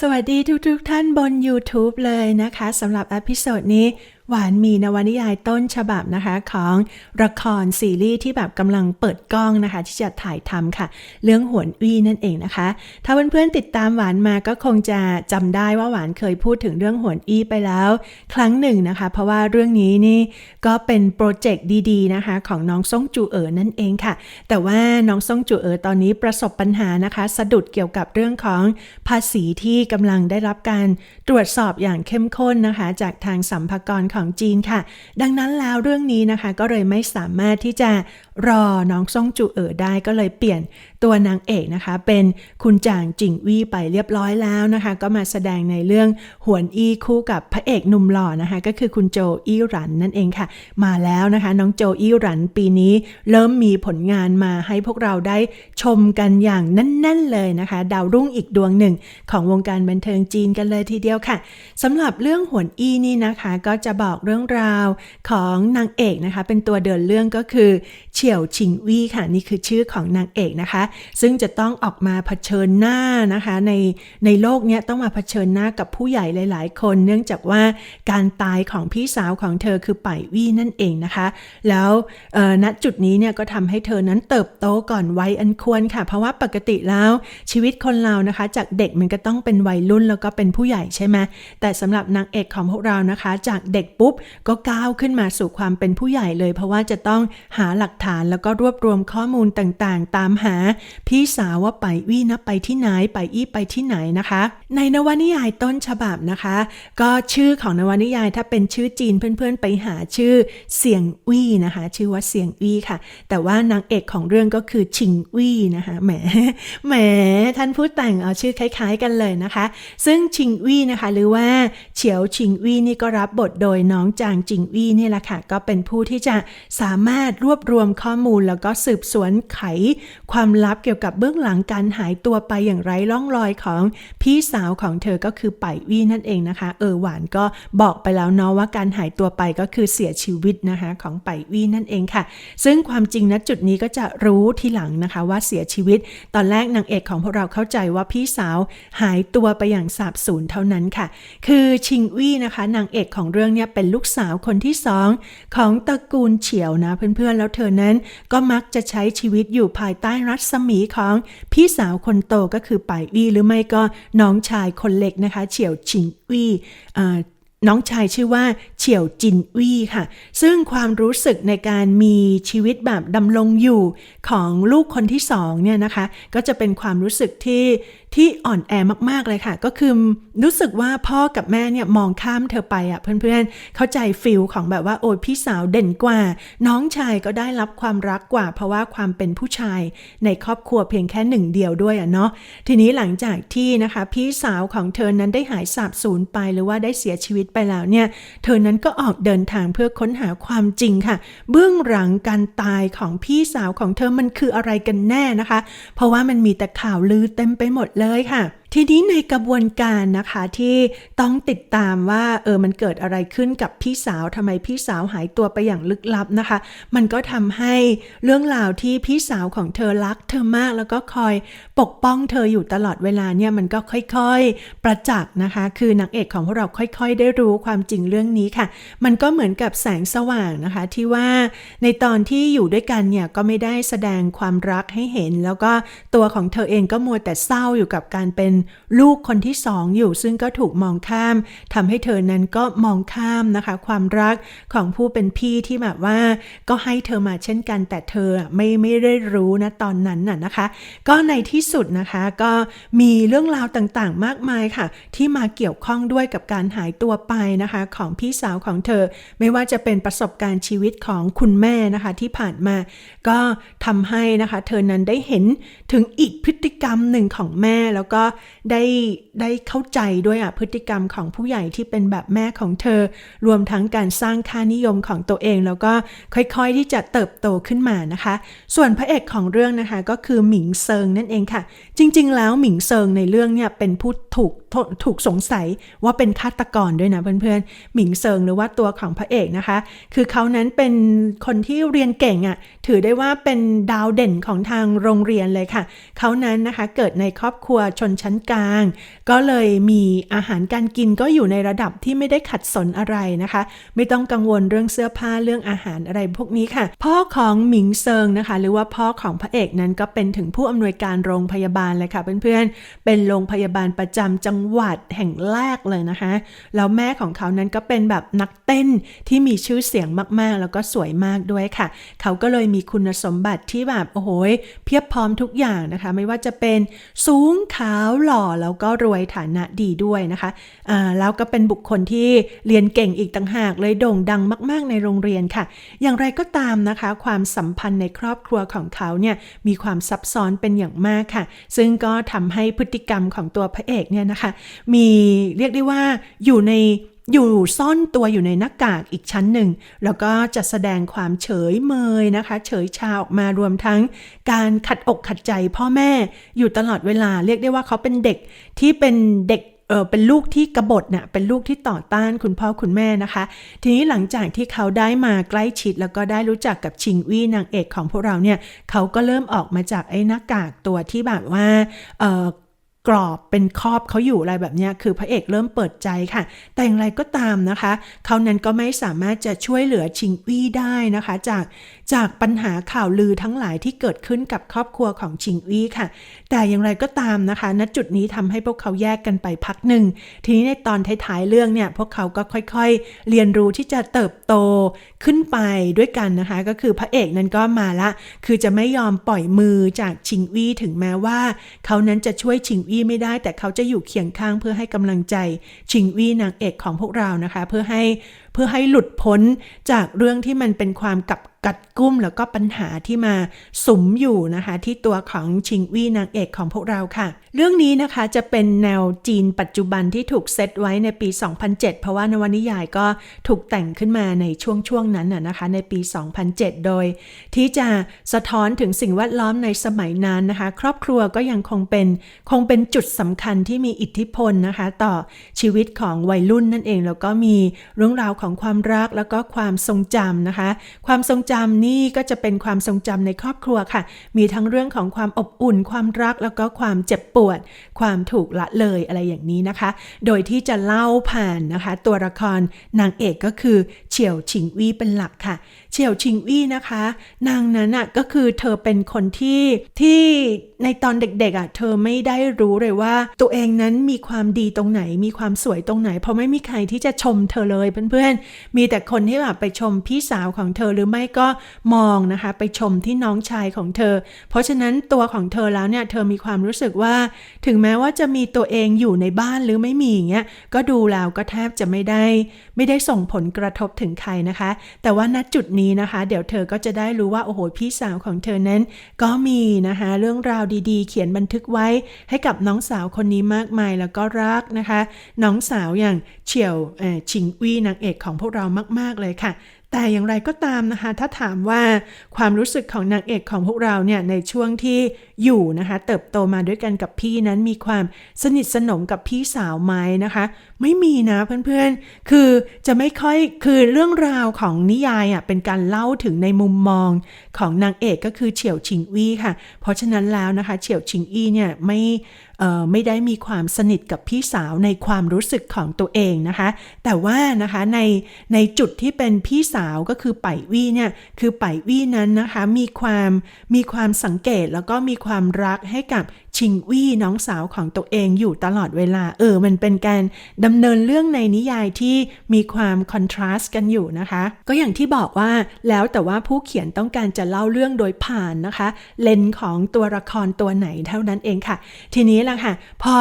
สวัสดีทุกๆทท่านบน YouTube เลยนะคะสำหรับอพิโซดนี้ หวานมีนวนิยายต้นฉบับนะคะของละครซีรีส์ที่แบบกำลังเปิดกล้องนะคะ ที่จะถ่ายทำค่ะ เรื่องหวนวีนั่นเองนะคะ ถ้าเพื่อนๆติดตามหวานมาก็คงจะจำได้ว่าหวานเคยพูดถึงเรื่องหวนอีไปแล้ว ครั้งหนึ่งนะคะ เพราะว่าเรื่องนี้นี่ก็เป็นโปรเจกต์ดีๆนะคะ ของน้องซ่งจูเอ๋อนั่นเองค่ะ แต่ว่าน้องซ่งจูเอ๋อตอนนี้ประสบปัญหานะคะ สะดุดเกี่ยวกับเรื่องของภาษีที่กำลังได้รับการตรวจสอบอย่างเข้มข้นนะคะ จากทางสัมภากรของจีนค่ะ ดังนั้นแล้วเรื่องนี้นะคะก็เลยไม่สามารถที่จะ รอน้องซ่งจูเอ๋อได้ก็เลยเปลี่ยนตัวนางเอกนะคะ เป็นคุณจางจิงวี่ไปเรียบร้อยแล้วนะคะ ก็มาแสดงในเรื่องหวนอี้คู่กับพระเอกหนุ่มหล่อนะคะ ก็คือคุณโจอี้หรันนั่นเองค่ะ มาแล้วนะคะ น้องโจอี้หรันปีนี้ เริ่มมีผลงานมาให้พวกเราได้ชมกันอย่างแน่นๆเลยนะคะ ดาวรุ่งอีกดวงหนึ่ง ของวงการบันเทิงจีนกันเลยทีเดียวค่ะสำหรับเรื่องหวนอี้นี่นะคะ ก็จะบอกเรื่องราวของนางเอกนะคะ เป็นตัวเดินเรื่องก็คือฉียวชิงวี่ค่ะ นี่คือชื่อของนางเอกนะคะ ซึ่งจะต้องออกมาเผชิญหน้านะคะ ในในโลกเนี้ยต้องมาเผชิญหน้ากับผู้ใหญ่หลาย ๆ คน เนื่องจากว่าการตายของพี่สาวของเธอคือป่ายวี่นั่นเองนะคะ แล้วณจุดนี้เนี่ยก็ทำให้เธอนั้นเติบโตก่อนวัยอันควรค่ะ เพราะว่าปกติแล้วชีวิตคนเรานะคะ จากเด็กมันก็ต้องเป็นวัยรุ่นแล้วก็เป็นผู้ใหญ่ใช่ไหมแต่สำหรับนางเอกของพวกเรานะคะ จากเด็กปุ๊บก็ก้าวขึ้นมาสู่ความเป็นผู้ใหญ่เลย เพราะว่าจะต้องหาหลักฐานแล้วก็รวบรวมข้อมูลต่างๆ ตามหา พี่สาวว่าไปวี่นะไปที่ไหนไปอี้ไปที่ไหนนะคะ ในนวนิยายต้นฉบับนะคะ ก็ชื่อของนวนิยายถ้าเป็นชื่อจีนเพื่อนๆ ไปหาชื่อเสียงวี่นะคะ ชื่อว่าเสียงวี่ค่ะ แต่ว่านางเอกของเรื่องก็คือชิงวี่นะคะแหมแหมท่านผู้แต่งเอาชื่อคล้าย ๆ กันเลยนะคะ ซึ่งชิงวี่นะคะ หรือว่าเฉียวชิงวี่นี่ก็รับบทโดยน้องจางจิงวี่นี่แหละค่ะก็เป็นผู้ที่จะสามารถรวบรวมข้อข้อมูลแล้วก็สืบสวนไข ความลับเกี่ยวกับเบื้องหลังการหายตัวไปอย่างไร้ร่องรอยของพี่สาวของเธอก็คือไป่วี่นั่นเองนะคะ เออหวานก็บอกไปแล้วเนาะว่าการหายตัวไปก็คือเสียชีวิตนะคะของไป่วี่นั่นเองค่ะ ซึ่งความจริงณจุดนี้ก็จะรู้ทีหลังนะคะว่าเสียชีวิต ตอนแรกนางเอกของพวกเราเข้าใจว่าพี่สาวหายตัวไปอย่างสาบสูญเท่านั้นค่ะ คือชิงวี่นะคะนางเอกของเรื่องเนี่ยเป็นลูกสาวคนที่สองของตระกูลเฉียวนะเพื่อนๆแล้วเธอนั้นก็มักจะใช้ชีวิตอยู่ภายใต้รัศมีของพี่สาวคนโตก็คือป่ายวี่หรือไม่ก็น้องชายคนเล็กนะคะ เฉียวชิงวี่ น้องชายชื่อว่าเฉียวจินวี่ค่ะ ซึ่งความรู้สึกในการมีชีวิตแบบดำรงอยู่ของลูกคนที่สองเนี่ยนะคะ ก็จะเป็นความรู้สึกที่ที่อ่อนแอมากๆเลยค่ะ ก็คือรู้สึกว่าพ่อกับแม่เนี่ยมองข้ามเธอไปอะเพื่อนๆ เข้าใจฟิลของแบบว่าโอ้ยพี่สาวเด่นกว่า น้องชายก็ได้รับความรักกว่า เพราะว่าความเป็นผู้ชายในครอบครัวเพียงแค่หนึ่งเดียวด้วยอะเนาะทีนี้หลังจากที่นะคะ พี่สาวของเธอนั้นได้หายสาบสูญไปหรือว่าได้เสียชีวิตไปแล้วเนี่ย เธอนั้นก็ออกเดินทางเพื่อค้นหาความจริงค่ะ เบื้องหลังการตายของพี่สาวของเธอมันคืออะไรกันแน่นะคะ เพราะว่ามันมีแต่ข่าวลือเต็มไปหมดเลยค่ะ ทีนี้ในกระบวนการนะคะที่ต้องติดตามว่าเออมันเกิดอะไรขึ้นกับพี่สาวทำไมพี่สาวหายตัวไปอย่างลึกลับนะคะ มันก็ทำให้เรื่องราวที่พี่สาวของเธอรักเธอมากแล้วก็คอยปกป้องเธออยู่ตลอดเวลาเนี่ยมันก็ค่อยๆ ประจักษ์นะคะ คือนางเอกของพวกเราค่อยๆ ได้รู้ความจริงเรื่องนี้ค่ะ มันก็เหมือนกับแสงสว่างนะคะที่ว่าในตอนที่อยู่ด้วยกันเนี่ยก็ไม่ได้แสดงความรักให้เห็น แล้วก็ตัวของเธอเองก็มัวแต่เศร้าอยู่กับการเป็นลูกคนที่สองอยู่ซึ่งก็ถูกมองข้ามทำให้เธอนั้นก็มองข้ามนะคะ ความรักของผู้เป็นพี่ที่แบบว่า ก็ให้เธอมาเช่นกันแต่เธอไม่ไม่ได้รู้นะตอนนั้นน่ะนะคะ ก็ในที่สุดนะคะก็มีเรื่องราวต่างๆ มากมายค่ะ ที่มาเกี่ยวข้องด้วยกับการหายตัวไปนะคะ ของพี่สาวของเธอ ไม่ว่าจะเป็นประสบการณ์ชีวิตของคุณแม่นะคะที่ผ่านมา ก็ทำให้นะคะ เธอนั้นได้เห็นถึงอีกพฤติกรรมหนึ่งของแม่แล้วก็ได้ได้เข้าใจด้วยอะพฤติกรรมของผู้ใหญ่ที่เป็นแบบแม่ของเธอ รวมทั้งการสร้างค่านิยมของตัวเอง แล้วก็ค่อยๆที่จะเติบโตขึ้นมานะคะ ส่วนพระเอกของเรื่องนะคะก็คือหมิงเซิงนั่นเองค่ะ จริง ๆ แล้วหมิงเซิงในเรื่องเนี่ยเป็นผู้ถูกถูกสงสัยว่าเป็นฆาตกรด้วยนะเพื่อนๆหมิงเซิงหรือว่าตัวของพระเอกนะคะ คือเขานั้นเป็นคนที่เรียนเก่งอะ่ะถือได้ว่าเป็นดาวเด่นของทางโรงเรียนเลยค่ะ เขานั้นนะคะเกิดในครอบครัวชนชั้นกลาง ก็เลยมีอาหารการกินก็อยู่ในระดับที่ไม่ได้ขัดสนอะไรนะคะ ไม่ต้องกังวลเรื่องเสื้อผ้าเรื่องอาหารอะไรพวกนี้ค่ะ พ่อของหมิงเซิงนะคะ หรือว่าพ่อของพระเอกนั้นก็เป็นถึงผู้อำนวยการโรงพยาบาลเลยค่ะเพื่อนๆเป็นโรงพยาบาลประจำจังหวัดแห่งแรกเลยนะคะแล้วแม่ของเขานั้นก็เป็นแบบนักเต้นที่มีชื่อเสียงมากๆ แล้วก็สวยมากด้วยค่ะ เขาก็เลยมีคุณสมบัติที่แบบโอ้โหเพียบพร้อมทุกอย่างนะคะ ไม่ว่าจะเป็นสูงขาวหล่อแล้วก็รวยฐานะดีด้วยนะคะอ่าแล้วก็เป็นบุคคลที่เรียนเก่งอีกต่างหากเลยโด่งดังมาก ๆ ในโรงเรียนค่ะ อย่างไรก็ตามนะคะ ความสัมพันธ์ในครอบครัวของเขาเนี่ยมีความซับซ้อนเป็นอย่างมากค่ะ ซึ่งก็ทำให้พฤติกรรมของตัวพระเอกเนี่ยนะคะ มีเรียกได้ว่าอยู่ใน อยู่ซ่อนตัวอยู่ในหน้ากากอีกชั้นหนึ่ง แล้วก็จะแสดงความเฉยเมยนะคะ เฉยชาออกมารวมทั้ง การขัดอกขัดใจพ่อแม่อยู่ตลอดเวลาเรียกได้ว่าเขาเป็นเด็กที่เป็นเด็กเออเป็นลูกที่กบฏเนี่ยเป็นลูกที่ต่อต้านคุณพ่อคุณแม่นะคะ ทีนี้หลังจากที่เขาได้มาใกล้ชิด แล้วก็ได้รู้จักกับชิงวี่นางเอกของพวกเราเนี่ยเขาก็เริ่มออกมาจากไอ้หน้ากากตัวที่แบบว่าเออ กรอบเป็นครอบเขาอยู่อะไรแบบนี้คือพระเอกเริ่มเปิดใจค่ะ แต่อย่างไรก็ตามนะคะ เขานั้นก็ไม่สามารถจะช่วยเหลือชิงวี่ได้นะคะ จาก จากปัญหาข่าวลือทั้งหลายที่เกิดขึ้นกับครอบครัวของชิงวี่ค่ะ แต่อย่างไรก็ตามนะคะ ณจุดนี้ทำให้พวกเขาแยกกันไปพักหนึ่ง ทีนี้ในตอนท้ายๆเรื่องเนี่ย พวกเขาก็ค่อยๆ เรียนรู้ที่จะเติบโตขึ้นไปด้วยกันนะคะ ก็คือพระเอกนั้นก็มาละ คือจะไม่ยอมปล่อยมือจากชิงวี่ถึงแม้ว่า เขานั้นจะช่วยชิงวี่ไม่ได้ แต่เขาจะอยู่เคียงข้างเพื่อให้กำลังใจชิงวี่นางเอกของพวกเรานะคะ เพื่อให้ พื่อให้หลุดพ้นจากเรื่องที่มันเป็นความกับกัดกุ้มแล้วก็ปัญหาที่มาสุมอยู่นะคะ ที่ตัวของชิงวี่นางเอกของพวกเราค่ะ เรื่องนี้นะคะจะเป็นแนวจีนปัจจุบันที่ถูกเซตไว้ในปี 2007 เพราะว่านวนิยายก็ถูกแต่งขึ้นมาในช่วงช่วงนั้นนะนะคะ ในปี 2007 โดย ที่จะสะท้อนถึงสิ่งแวดล้อมในสมัยนั้นนะคะ ครอบครัวก็ยังคงเป็นคงเป็นจุดสำคัญที่มีอิทธิพลนะคะ ต่อชีวิตของวัยรุ่นนั่นเองแล้วก็มีเรื่องราวของความรักแล้วก็ความทรงจำนะคะ ความทรงจำนี่ก็จะเป็นความทรงจำในครอบครัวค่ะ มีทั้งเรื่องของความอบอุ่น ความรักแล้วก็ความเจ็บปวด ความถูกละเลยอะไรอย่างนี้นะคะ โดยที่จะเล่าผ่านนะคะ ตัวละครนางเอกก็คือ เฉียวชิงวี่เป็นหลักค่ะ เฉียวชิงวี่นะคะ นางนั้นอะก็คือเธอเป็นคนที่ที่ในตอนเด็กๆอะเธอไม่ได้รู้เลยว่า ตัวเองนั้นมีความดีตรงไหน มีความสวยตรงไหน เพราะไม่มีใครที่จะชมเธอเลยเพื่อนๆ มีแต่คนที่แบบไปชมพี่สาวของเธอหรือไม่ก็มองนะคะ ไปชมที่น้องชายของเธอ เพราะฉะนั้นตัวของเธอแล้วเนี่ยเธอมีความรู้สึกว่า ถึงแม้ว่าจะมีตัวเองอยู่ในบ้านหรือไม่มีอย่างเงี้ยก็ดูแล้วก็แทบจะไม่ได้ ไม่ได้ส่งผลกระทบถึงใครนะคะ แต่ว่าณจุดนี้นะคะ เดี๋ยวเธอก็จะได้รู้ว่าโอ้โหพี่สาวของเธอนั้น ก็มีนะคะ เรื่องราวดีๆ เขียนบันทึกไว้ให้กับน้องสาวคนนี้มากมายแล้วก็รักนะคะ น้องสาวอย่างเฉียวเอ่อชิงวี่นางเอกของพวกเรามาก ๆเลยค่ะ แต่อย่างไรก็ตามนะคะ ถ้าถามว่าความรู้สึกของนางเอกของพวกเราเนี่ยในช่วงที่อยู่นะคะ เติบโตมาด้วยกันกับพี่นั้นมีความสนิทสนมกับพี่สาวไหมนะคะ ไม่มีนะเพื่อนๆ คือจะไม่ค่อยคือเรื่องราวของนิยายอะเป็นการเล่าถึงในมุมมองของนางเอกก็คือเฉียวชิงวี่ค่ะ เพราะฉะนั้นแล้วนะคะ เฉียวชิงอี้เนี่ยไม่ไม่ได้มีความสนิทกับพี่สาวในความรู้สึกของตัวเองนะคะ แต่ว่านะคะในในจุดที่เป็นพี่สาวก็คือไปวี่เนี่ยคือไปวี่นั้นนะคะมีความมีความสังเกตแล้วก็มีความรักให้กับ ชิงวี่น้องสาวของตัวเองอยู่ตลอดเวลา เออ มันเป็นการดำเนินเรื่องในนิยายที่มีความคอนทราสต์กันอยู่นะคะ ก็อย่างที่บอกว่าแล้วแต่ว่าผู้เขียนต้องการจะเล่าเรื่องโดยผ่านนะคะ เลนของตัวละครตัวไหนเท่านั้นเองค่ะ ทีนี้ล่ะค่ะ พอ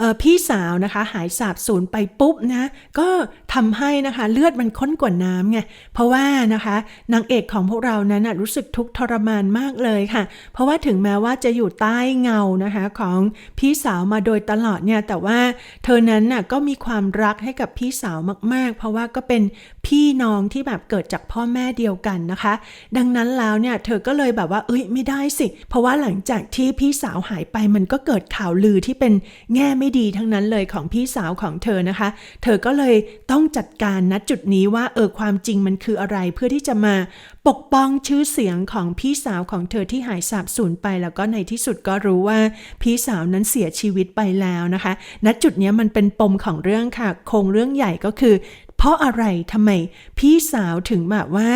ออพี่สาวนะคะหายสาบสูญไปปุ๊บนะก็ทำให้นะคะเลือดมันข้นกว่าน้ำไงเพราะว่านะคะนางเอกของพวกเรานั้นนะรู้สึกทุกข์ทรมานมากเลยค่ะ เพราะว่าถึงแม้ว่าจะอยู่ใต้เงานะคะของพี่สาวมาโดยตลอดเนี่ยแต่ว่าเธอนั้นน่ะก็มีความรักให้กับพี่สาวมาก ๆ เพราะว่าก็เป็น พี่น้องที่แบบเกิดจากพ่อแม่เดียวกันนะคะ ดังนั้นแล้วเนี่ยเธอก็เลยแบบว่าเอ้ยไม่ได้สิ เพราะว่าหลังจากที่พี่สาวหายไปมันก็เกิดข่าวลือที่เป็นแง่ไม่ดีทั้งนั้นเลยของพี่สาวของเธอนะคะ เธอก็เลยต้องจัดการณจุดนี้ว่าเออความจริงมันคืออะไรเพื่อที่จะมาปกป้องชื่อเสียงของพี่สาวของเธอที่หายสาบสูญไป แล้วก็ในที่สุดก็รู้ว่าพี่สาวนั้นเสียชีวิตไปแล้วนะคะ ณจุดนี้มันเป็นปมของเรื่องค่ะโครงเรื่องใหญ่ก็คือ เพราะอะไรทำไมพี่สาวถึงแบบว่า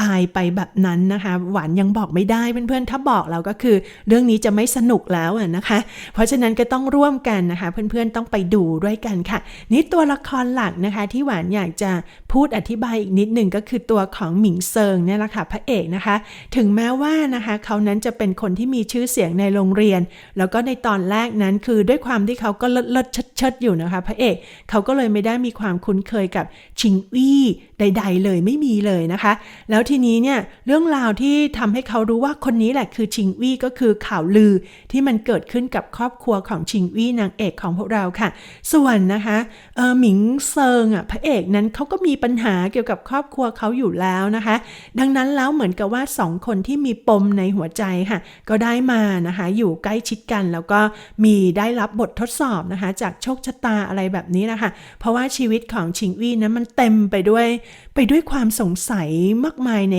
ตายไปแบบนั้นนะคะ หวานยังบอกไม่ได้เพื่อนๆ ถ้าบอกแล้วก็คือ เรื่องนี้จะไม่สนุกแล้วนะคะ เพราะฉะนั้นก็ต้องร่วมกันนะคะ เพื่อนๆต้องไปดูด้วยกันค่ะ นี่ตัวละครหลักนะคะ ที่หวานอยากจะพูดอธิบายอีกนิดหนึ่งก็คือตัวของหมิงเซิงเนี่ยแหละค่ะพระเอกนะคะ ถึงแม้ว่านะคะเขานั้นจะเป็นคนที่มีชื่อเสียงในโรงเรียน แล้วก็ในตอนแรกนั้นคือด้วยความที่เขาก็เลิศเลิศเชิดเชิดอยู่นะคะ พระเอกเขาก็เลยไม่ได้มีความคุ้นเคยกับชิงอี้ใด ๆ เลยไม่มีเลยนะคะ แล้วทีนี้เนี่ยเรื่องราวที่ทำให้เขารู้ว่าคนนี้แหละคือชิงวี่ก็คือข่าวลือที่มันเกิดขึ้นกับครอบครัวของชิงวี่นางเอกของพวกเราค่ะ ส่วนนะคะเออหมิงเซิงอะพระเอกนั้นเขาก็มีปัญหาเกี่ยวกับครอบครัวเขาอยู่แล้วนะคะ ดังนั้นแล้วเหมือนกับว่าสองคนที่มีปมในหัวใจค่ะ ก็ได้มานะคะอยู่ใกล้ชิดกันแล้วก็มีได้รับบททดสอบนะคะ จากโชคชะตาอะไรแบบนี้นะคะ เพราะว่าชีวิตของชิงวี่นั้นมันเต็มไปด้วย ไปด้วยความสงสัยมากมายใน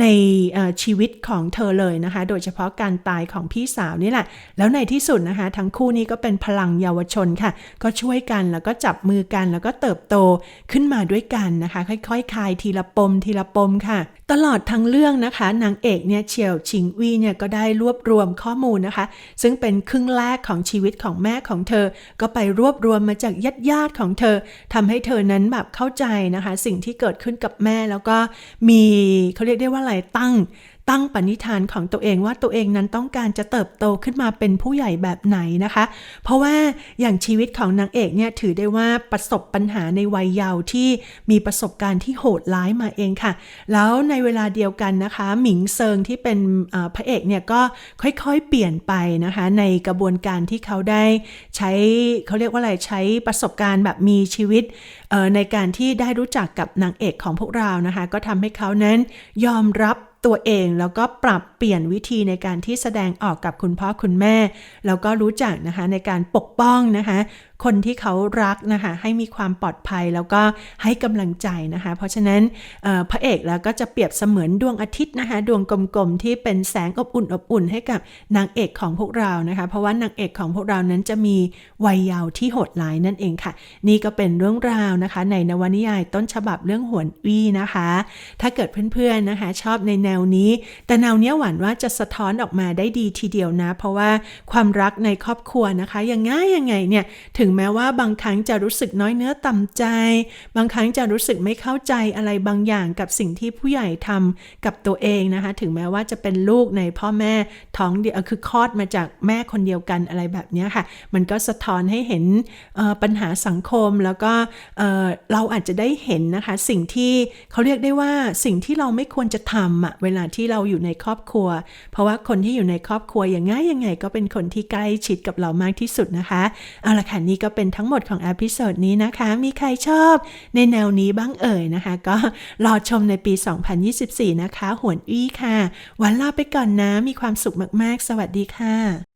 ในชีวิตของเธอเลยนะคะ โดยเฉพาะการตายของพี่สาวนี่แหละ แล้วในที่สุดนะคะ ทั้งคู่นี้ก็เป็นพลังเยาวชนค่ะ ก็ช่วยกันแล้วก็จับมือกันแล้วก็เติบโตขึ้นมาด้วยกันนะคะ ค่อยๆคลายทีละปมทีละปมค่ะ ตลอดทั้งเรื่องนะคะ นางเอกเนี่ยเฉียวชิงวีเนี่ยก็ได้รวบรวมข้อมูลนะคะ ซึ่งเป็นครึ่งแรกของชีวิตของแม่ของเธอ ก็ไปรวบรวมมาจากญาติญาติของเธอทำให้เธอนั้นแบบเข้าใจนะคะ สิ่งที่เกิดขึ้นกับแม่แล้วก็มีเขาเรียกได้ว่าอะไรตั้ง ตั้งปณิธานของตัวเองว่าตัวเองนั้นต้องการจะเติบโตขึ้นมาเป็นผู้ใหญ่แบบไหนนะคะ เพราะว่าอย่างชีวิตของนางเอกเนี่ยถือได้ว่าประสบปัญหาในวัยเยาว์ที่มีประสบการณ์ที่โหดร้ายมาเองค่ะ แล้วในเวลาเดียวกันนะคะ หมิงเซิงที่เป็นพระเอกเนี่ยก็ค่อยๆเปลี่ยนไปนะคะ ในกระบวนการที่เขาได้ใช้เขาเรียกว่าอะไรใช้ประสบการณ์แบบมีชีวิตในการที่ได้รู้จักกับนางเอกของพวกเรานะคะ ก็ทำให้เขานั้นยอมรับตัวเองแล้วก็ปรับเปลี่ยนวิธีในการที่แสดงออกกับคุณพ่อคุณแม่ แล้วก็รู้จักนะคะในการปกป้องนะคะ คนที่เขารักนะคะให้มีความปลอดภัยแล้วก็ให้กำลังใจนะคะ เพราะฉะนั้นพระเอกแล้วก็จะเปรียบเสมือนดวงอาทิตย์นะคะดวงกลมๆที่เป็นแสงอบอุ่นอบอุ่นให้กับนางเอกของพวกเรานะคะ เพราะว่านางเอกของพวกเรานั้นจะมีวัยเยาว์ที่โหดร้ายนั่นเองค่ะ นี่ก็เป็นเรื่องราวนะคะ ในนวนิยายต้นฉบับเรื่องหวนวี่นะคะ ถ้าเกิดเพื่อนๆนะคะชอบในแนวนี้ แต่แนวเนี้ยหวานว่าจะสะท้อนออกมาได้ดีทีเดียวนะ เพราะว่าความรักในครอบครัวนะคะยังง่ายยังไงเนี่ยถึงแม้ว่าบางครั้งจะรู้สึกน้อยเนื้อต่ำใจ บางครั้งจะรู้สึกไม่เข้าใจอะไรบางอย่างกับสิ่งที่ผู้ใหญ่ทำกับตัวเองนะคะ ถึงแม้ว่าจะเป็นลูกในพ่อแม่ท้องเดียวคือคลอดมาจากแม่คนเดียวกันอะไรแบบนี้ค่ะ มันก็สะท้อนให้เห็นปัญหาสังคมแล้วก็เอ่อเราอาจจะได้เห็นนะคะ สิ่งที่เขาเรียกได้ว่าสิ่งที่เราไม่ควรจะทำอะเวลาที่เราอยู่ในครอบครัว เพราะว่าคนที่อยู่ในครอบครัวอย่างง่ายยังไง ก็เป็นคนที่ใกล้ชิดกับเรามากที่สุดนะคะเอาละค่ะนี่ก็เป็นทั้งหมดของอพิโซดนี้นะคะ มีใครชอบในแนวนี้บ้างเอ่ยนะคะ ก็รอชมในปี 2024 นะคะ หวนอี้ค่ะ วันลาไปก่อนนะ มีความสุขมาก ๆ สวัสดีค่ะ